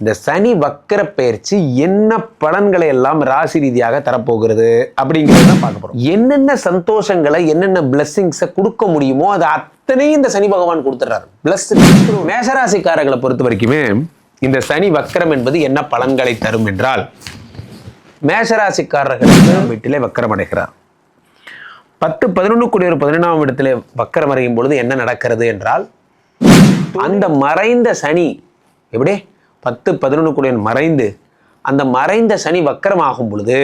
இந்த சனி வக்கர பயிற்சி என்ன பலன்களை எல்லாம் ராசி ரீதியாக தரப்போகிறது அப்படிங்கிறத தான் பார்க்க போறோம். என்னென்ன சந்தோஷங்களை என்னென்ன பிளெஸ்ஸிங்ஸை கொடுக்க முடியுமோ அது அத்தனையும் இந்த சனி பகவான் கொடுத்துட்றாரு. பிளஸ் மேசராசிக்காரர்களை பொறுத்த வரைக்குமே இந்த சனி வக்கரம் என்பது என்ன பலன்களை தரும் என்றால் மேசராசிக்காரர்கள் வீட்டிலே வக்கரம் அடைகிறார். பத்து பதினொன்று கூடிய ஒரு பதினொன்றாம் இடத்துல வக்கரம் அறையும் பொழுது என்ன நடக்கிறது என்றால் அந்த மறைந்த சனி எப்படி? பத்து பதினொன்று மறைந்து அந்த மறைந்த சனி வக்கரமாகும் பொழுது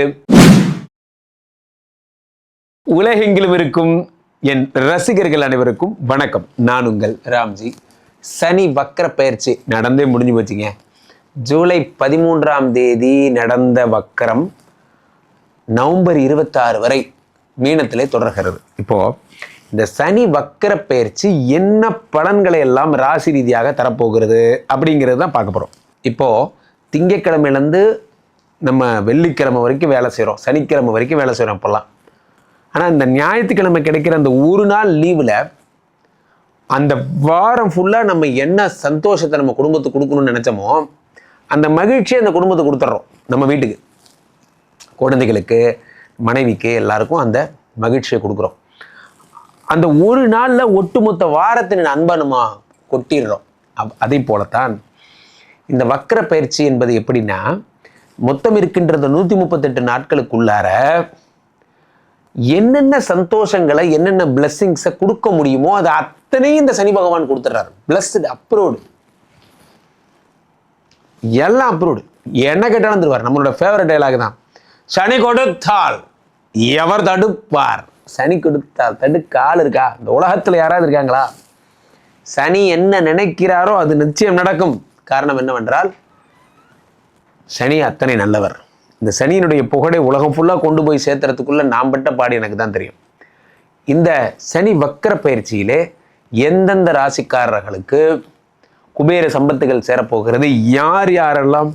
உலகெங்கிலும் இருக்கும் என் ரசிகர்கள் அனைவருக்கும் வணக்கம். நான் உங்கள் ராம்ஜி. சனி வக்கர பயிற்சி நடந்தே முடிஞ்சு போச்சுங்க. ஜூலை பதிமூன்றாம் தேதி நடந்த வக்கரம் நவம்பர் இருபத்தாறு வரை மீனத்திலே தொடர்கிறது. இப்போ இந்த சனி வக்கர பயிற்சி என்ன பலன்களை எல்லாம் ராசி ரீதியாக தரப்போகிறது அப்படிங்கிறது தான் பார்க்க போகிறோம் இப்போது திங்கக்கிழமையிலேருந்து நம்ம வெள்ளிக்கிழமை வரைக்கும் வேலை செய்கிறோம் சனிக்கிழமை வரைக்கும் வேலை செய்கிறோம் இப்போல்லாம் ஆனால் இந்த ஞாயிற்றுக்கிழமை கிடைக்கிற அந்த ஒரு நாள் லீவில் அந்த வாரம் ஃபுல்லாக நம்ம என்ன சந்தோஷத்தை நம்ம குடும்பத்துக்கு கொடுக்கணும்னு நினச்சோமோ அந்த மகிழ்ச்சியை அந்த குடும்பத்துக்கு கொடுத்துட்றோம் நம்ம வீட்டுக்கு. குழந்தைகளுக்கு மனைவிக்கு எல்லாருக்கும் அந்த மகிழ்ச்சியை கொடுக்குறோம். அந்த ஒரு நாளில் ஒட்டுமொத்த வாரத்தின் அன்பை நம்ம கொட்டிடுறோம். அப் அதே போலத்தான் இந்த வக்கர பயிற்சி என்பது எப்படின்னா மொத்தம் இருக்கின்றது நூற்றி முப்பத்தெட்டு நாட்களுக்குள்ளார என்னென்ன சந்தோஷங்களை என்னென்ன பிளஸ்ஸிங்ஸை கொடுக்க முடியுமோ அது அத்தனையும் இந்த சனி பகவான் கொடுத்துட்றாரு. பிளஸ்டு அப்ரூவ்டு எல்லாம் அப்ரூவ்டு என்ன கேட்டாலும் தருவார். நம்மளோட ஃபேவரட் டைலாக் தான். சனி கொடுத்தால் எவர் தடுப்பார்? சனி கொடுத்தால் தடுக்க ஆள் இருக்கா? இந்த உலகத்தில் யாராவது இருக்காங்களா? சனி என்ன நினைக்கிறாரோ அது நிச்சயம் நடக்கும். காரணம் என்னவென்றால் சனி அத்தனை நல்லவர். இந்த சனியினுடைய புகழை உலகம் ஃபுல்லாக கொண்டு போய் சேர்த்துறதுக்குள்ளே நாம் பட்ட பாடு எனக்கு தான் தெரியும். இந்த சனி வக்கர பயிற்சியிலே எந்தெந்த ராசிக்காரர்களுக்கு குபேர சம்பத்துகள் சேரப்போகிறது யார் யாரெல்லாம்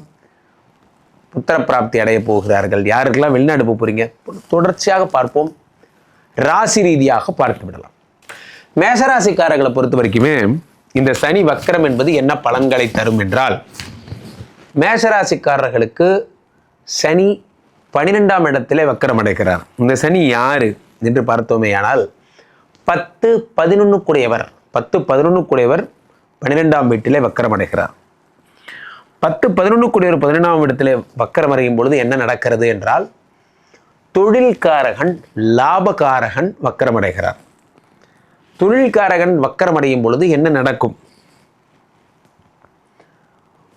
புத்திர பிராப்தி அடைய போகிறார்கள் யாருக்கெல்லாம் வெளிநாடு போக போறீங்க தொடர்ச்சியாக பார்ப்போம். ராசி ரீதியாக பார்த்து விடலாம். மேசராசிக்காரர்களை பொறுத்த வரைக்குமே இந்த சனி வக்கரம் என்பது என்ன பலன்களை தரும் என்றால் மேஷராசிக்காரர்களுக்கு சனி பனிரெண்டாம் இடத்திலே வக்கரம் அடைகிறார். இந்த சனி யாரு என்று பார்த்தோமேயானால் பத்து பதினொன்றுக்குடையவர் பத்து பதினொன்றுக்குடையவர் பன்னிரெண்டாம் வீட்டிலே வக்கரம் அடைகிறார். பத்து பதினொன்றுக்குடையவர் பதினெண்டாம் பதினொன்றாம் இடத்திலே வக்கரம் அடையும் பொழுது என்ன நடக்கிறது என்றால் தொழில்காரகன் லாபகாரகன் வக்கரம் அடைகிறார். தொழில்காரகன் வக்கரம் அடையும் பொழுது என்ன நடக்கும்?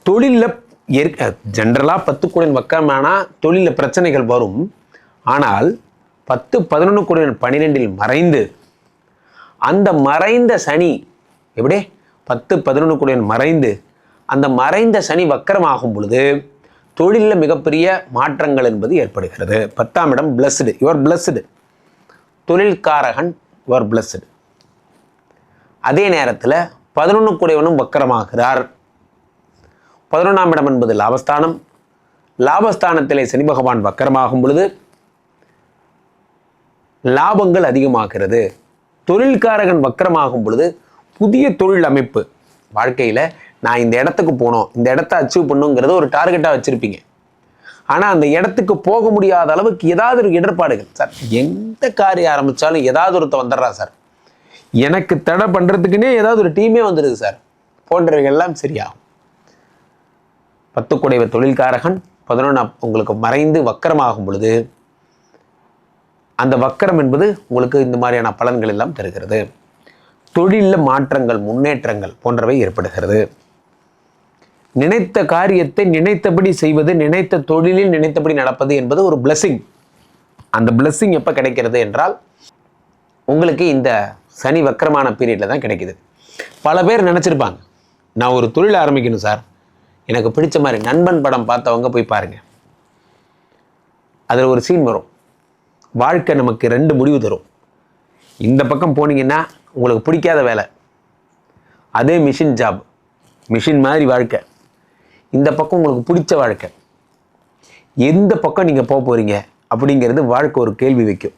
தொழிலில் ஏற்க ஜென்ரலாக பத்து கோடியின் வக்கரமானால் தொழிலில் பிரச்சனைகள் வரும். ஆனால் பத்து பதினொன்று கோடியின் பன்னிரெண்டில் மறைந்து அந்த மறைந்த சனி எப்படி? பத்து பதினொன்று கோடியின் மறைந்து அந்த மறைந்த சனி வக்கரமாகும் பொழுது தொழிலில் மிகப்பெரிய மாற்றங்கள் என்பது ஏற்படுகிறது. பத்தாம் இடம் பிளஸ்டு யுவர் பிளஸ்டு தொழில்காரகன் யுவர் பிளஸ்டு அதே நேரத்தில் பதினொன்று கூடையவனும் வக்கரமாகிறார். பதினொன்றாம் இடம் என்பது லாபஸ்தானம். லாபஸ்தானத்திலே சனி பகவான் வக்கரமாகும் பொழுது லாபங்கள் அதிகமாகிறது. தொழில்காரகன் வக்கரமாகும் பொழுது புதிய தொழில் அமைப்பு. வாழ்க்கையில் நான் இந்த இடத்துக்கு போகணும் இந்த இடத்த அச்சீவ் பண்ணுங்கிறத ஒரு டார்கெட்டாக வச்சுருப்பீங்க. ஆனால் அந்த இடத்துக்கு போக முடியாத அளவுக்கு ஏதாவது ஒரு இடர்பாடுகள். சார் எந்த காரியம் ஆரம்பித்தாலும் ஏதாவது ஒருத்த வந்துடுறா சார். எனக்கு தடை பண்ணுறதுக்குன்னே ஏதாவது ஒரு டீமே வந்துடுது சார் போன்றவைகள்லாம் சரியாகும் பத்து குடைவ தொழில்காரகன் பதினொன்று உங்களுக்கு மறைந்து வக்கரமாகும் பொழுது அந்த வக்கரம் என்பது உங்களுக்கு இந்த மாதிரியான பலன்கள் எல்லாம் தருகிறது. தொழிலில் மாற்றங்கள் முன்னேற்றங்கள் போன்றவை ஏற்படுகிறது. நினைத்த காரியத்தை நினைத்தபடி செய்வது நினைத்த தொழிலில் நினைத்தபடி நடப்பது என்பது ஒரு பிளஸ்ஸிங் அந்த பிளஸ்ஸிங் எப்போ கிடைக்கிறது என்றால் உங்களுக்கு இந்த சனி வக்கரமான பீரியடில் தான் கிடைக்கிது. பல பேர் நினச்சிருப்பாங்க நான் ஒரு தொழில் ஆரம்பிக்கணும் சார். எனக்கு பிடிச்ச மாதிரி நண்பன் படம் பார்த்தவங்க போய் பாருங்கள் அதில் ஒரு சீன் வரும். வாழ்க்கை நமக்கு ரெண்டு முடிவு தரும். இந்த பக்கம் போனீங்கன்னா உங்களுக்கு பிடிக்காத வேலை. அதே மிஷின் ஜாப் மிஷின் மாதிரி வாழ்க்கை. இந்த பக்கம் உங்களுக்கு பிடிச்ச வாழ்க்கை. எந்த பக்கம் நீங்கள் போக போகிறீங்க அப்படிங்கிறது வாழ்க்கை ஒரு கேள்வி வைக்கும்.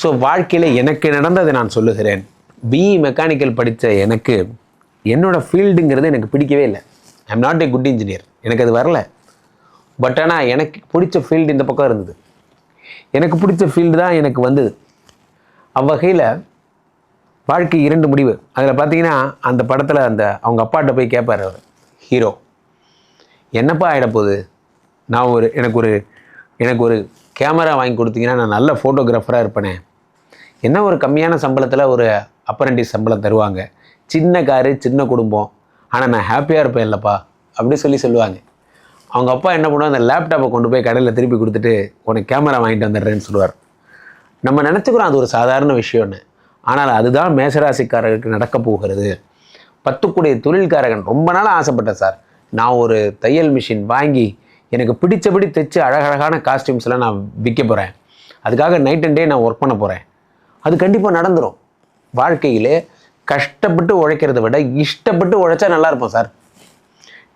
ஸோ வாழ்க்கையில் எனக்கு நடந்ததை நான் சொல்லுகிறேன். பிஇ மெக்கானிக்கல் படித்த எனக்கு என்னோடய ஃபீல்டுங்கிறது எனக்கு பிடிக்கவே இல்லை. I'm not a good engineer எனக்கு அது வரல. பட் ஆனால் எனக்கு பிடிச்ச ஃபீல்டு இந்த பக்கம் இருந்தது. எனக்கு பிடிச்ச ஃபீல்டு தான் எனக்கு வந்தது. அவ்வகையில் வாழ்க்கை இரண்டு முடிவு. அதில் பார்த்தீங்கன்னா அந்த படத்தில் அந்த அவங்க அப்பாட்ட போய் கேட்பார் அவர். ஹீரோ என்னப்பா ஆகிடப்போகுது நான் ஒரு எனக்கு ஒரு எனக்கு ஒரு கேமரா வாங்கி கொடுத்தீங்கன்னா நான் நல்ல ஃபோட்டோகிராஃபராக இருப்பேனே. என்ன ஒரு கம்மியான சம்பளத்தில் ஒரு அப்பரண்டிஸ் சம்பளம் தருவாங்க. சின்ன காரு சின்ன குடும்பம். ஆனால் நான் ஹாப்பியாக இருப்பேன் இல்லைப்பா. அப்படி சொல்லி சொல்லுவாங்க. அவங்க அப்பா என்ன பண்ணுவாங்க அந்த லேப்டாப்பை கொண்டு போய் கடையில் திருப்பி கொடுத்துட்டு உனக்கு கேமரா வாங்கிட்டு வந்துடுறேன்னு சொல்லுவார். நம்ம நினச்சிக்கிறோம் அது ஒரு சாதாரண விஷயம்னு ஆனால் அதுதான் மேசராசிக்காரர்களுக்கு நடக்க போகிறது. பத்துக்குடைய தொழில்காரகன் ரொம்ப நாள் ஆசைப்பட்டேன் சார். நான் ஒரு தையல் மிஷின் வாங்கி எனக்கு பிடிச்சபடி தைச்சு அழகழகான காஸ்டியூம்ஸ்லாம் நான் விற்க போகிறேன் அதுக்காக நைட் அண்ட் டே நான் ஒர்க் பண்ண போகிறேன் அது கண்டிப்பாக நடந்துடும் வாழ்க்கையிலே கஷ்டப்பட்டு உழைக்கிறத விட இஷ்டப்பட்டு உழைச்சா நல்லா இருப்போம் சார்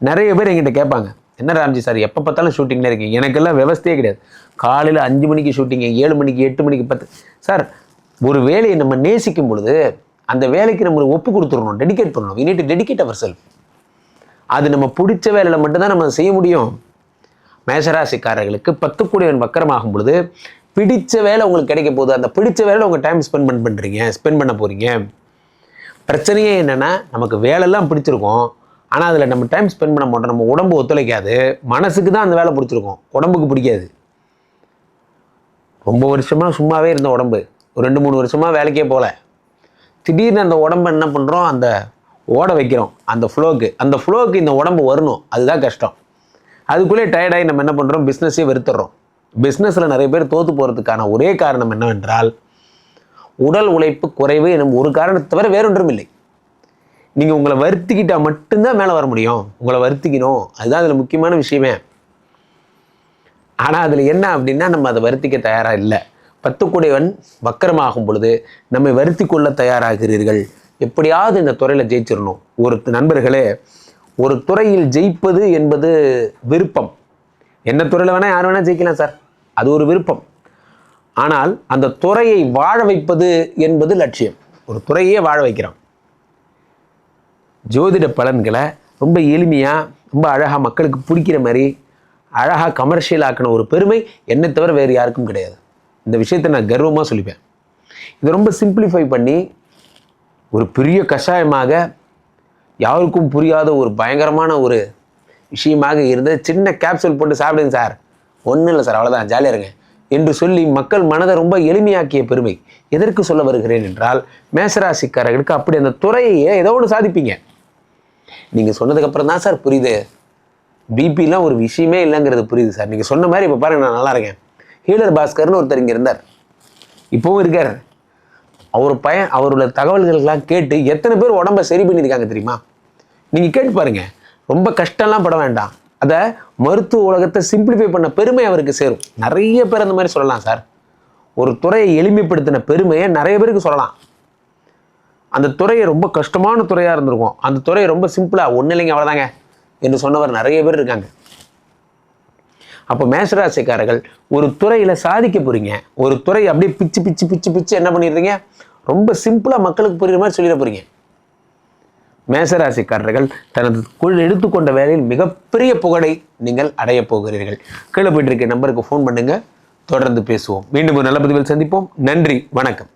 நிறைய பேர் எங்கிட்ட கேட்பாங்க என்ன ராம்ஜி சார் எப்போ பார்த்தாலும் ஷூட்டிங்கில் இருக்கீங்க? எனக்கெல்லாம் விவஸ்தையே கிடையாது. காலையில் அஞ்சு மணிக்கு ஷூட்டிங்க ஏழு மணிக்கு எட்டு மணிக்கு பத்து. சார் ஒரு வேலையை நம்ம நேசிக்கும் பொழுது அந்த வேலைக்கு நம்ம ஒப்பு கொடுத்துடணும் டெடிகேட் பண்ணணும். We need to dedicate our self அது நம்ம பிடிச்ச வேலையில் மட்டும்தான் நம்ம செய்ய முடியும். மேஷராசிக்காரர்களுக்கு பத்து கூடியவன் வக்கரமாகும் பொழுது பிடிச்ச வேலை உங்களுக்கு கிடைக்க போகுது. அந்த பிடிச்ச வேலையில் உங்கள் டைம் ஸ்பெண்ட் பண்ண பண்ணுறீங்க ஸ்பெண்ட் பண்ண போகிறீங்க பிரச்சனையே என்னென்னா நமக்கு வேலைலாம் பிடிச்சிருக்கும். ஆனால் அதில் நம்ம டைம் ஸ்பெண்ட் பண்ண மாட்டோம். நம்ம உடம்பு ஒத்துழைக்காது. மனசுக்கு தான் அந்த வேலை பிடிச்சிருக்கும். உடம்புக்கு பிடிக்காது. ரொம்ப வருஷமாக சும்மாவே இருந்த உடம்பு. ஒரு ரெண்டு மூணு வருஷமாக வேலைக்கே போகல. திடீர்னு அந்த உடம்பை என்ன பண்ணுறோம் அந்த ஓட வைக்கிறோம். அந்த ஃப்ளோக்கு அந்த ஃப்ளோக்கு இந்த உடம்பு வரணும். அதுதான் கஷ்டம். அதுக்குள்ளே டயர்டாகி நம்ம என்ன பண்ணுறோம் பிஸ்னஸே வெறுத்துறோம் பிஸ்னஸில் நிறைய பேர் தோற்று போகிறதுக்கான ஒரே காரணம் என்னவென்றால் உடல் உழைப்பு குறைவு எனும் ஒரு காரணத்தை தவிர வேறொன்றும் இல்லை. நீங்கள் உங்களை வருத்திக்கிட்டால் மட்டும்தான் மேலே வர முடியும். உங்களை வருத்திக்கணும். அதுதான் அதில் முக்கியமான விஷயமே. ஆனால் அதில் என்ன அப்படின்னா நம்ம அதை வருத்திக்க தயாராக இல்லை. பத்துக்குடையவன் வக்கரமாகும் பொழுது நம்மை வருத்தி கொள்ள தயாராகிறீர்கள். எப்படியாவது இந்த துறையில் ஜெயிச்சிடணும். ஒரு நண்பர்களே ஒரு துறையில் ஜெயிப்பது என்பது விருப்பம். என்ன துறையில் வேணால் யார் வேணால் ஜெயிக்கலாம் சார். அது ஒரு விருப்பம். ஆனால் அந்த துறையை வாழ வைப்பது என்பது லட்சியம். ஒரு துறையே வாழ வைக்கிறோம் ஜோதிட பலன்களை ரொம்ப எளிமையாக ரொம்ப அழகாக மக்களுக்கு பிடிக்கிற மாதிரி அழகாக கமர்ஷியல் ஆக்கின ஒரு பெருமை என்னை தவிர வேறு யாருக்கும் கிடையாது. இந்த விஷயத்தை நான் கர்வமாக சொல்லிப்பேன். இதை ரொம்ப சிம்பிளிஃபை பண்ணி ஒரு பெரிய கஷாயமாக யாருக்கும் புரியாத ஒரு பயங்கரமான ஒரு விஷயமாக இருந்த சின்ன கேப்சூல் போட்டு சாப்பிடுங்க சார். ஒன்றும் இல்லை சார் அவ்வளோதான் ஜாலியாக இருங்க. என்று சொல்லி மக்கள் மனதை ரொம்ப எளிமையாக்கிய பெருமை. எதற்கு சொல்ல வருகிறேன் என்றால் மேசராசிக்காரர்களுக்கு அப்படி அந்த துறையை ஏதோ ஒன்று சாதிப்பீங்க. நீங்கள் சொன்னதுக்கப்புறம் தான் சார் புரியுது. பிபிலாம் ஒரு விஷயமே இல்லைங்கிறது புரியுது சார். நீங்கள் சொன்ன மாதிரி இப்போ பாருங்கள் நான் நல்லா இருக்கேன். ஹீலர் பாஸ்கர்னு ஒருத்தர் இங்கே இருந்தார். இப்போவும் இருக்கார். அவர் பையன் அவரோட தகவல்களுக்கெல்லாம் கேட்டு எத்தனை பேர் உடம்ப சரி பண்ணியிருக்காங்க தெரியுமா? நீங்கள் கேட்டு பாருங்க. ரொம்ப கஷ்டம்லாம் பட வேண்டாம். அதை மருத்துவ உலகத்தை சிம்பிளிஃபை பண்ண பெருமை அவருக்கு சேரும். நிறைய பேர் அந்த மாதிரி சொல்லலாம் சார் ஒரு துறையை எளிமைப்படுத்தின பெருமையை நிறைய பேருக்கு சொல்லலாம். அந்த துறையை ரொம்ப கஷ்டமான துறையாக இருந்திருக்கும். அந்த துறையை ரொம்ப சிம்பிளாக ஒன்றும் இல்லைங்க அவ்வளோதாங்க என்று சொன்னவர் நிறைய பேர் இருக்காங்க. அப்போ மேஷராசிக்காரர்கள் ஒரு துறையில் சாதிக்க போகிறீங்க ஒரு துறை அப்படியே பிச்சு பிச்சு பிச்சு பிச்சு என்ன பண்ணிடுறீங்க? ரொம்ப சிம்பிளாக மக்களுக்கு புரியுற மாதிரி சொல்லிட போகிறீங்க மேசராசிக்காரர்கள் தனது குழு எடுத்துக்கொண்ட வேலையில் மிகப்பெரிய புகழை நீங்கள் அடையப் போகிறீர்கள். கீழே போயிட்டு இருக்க நம்பருக்கு ஃபோன் பண்ணுங்க. தொடர்ந்து பேசுவோம். மீண்டும் ஒரு நல்ல பதிவில் சந்திப்போம். நன்றி. வணக்கம்.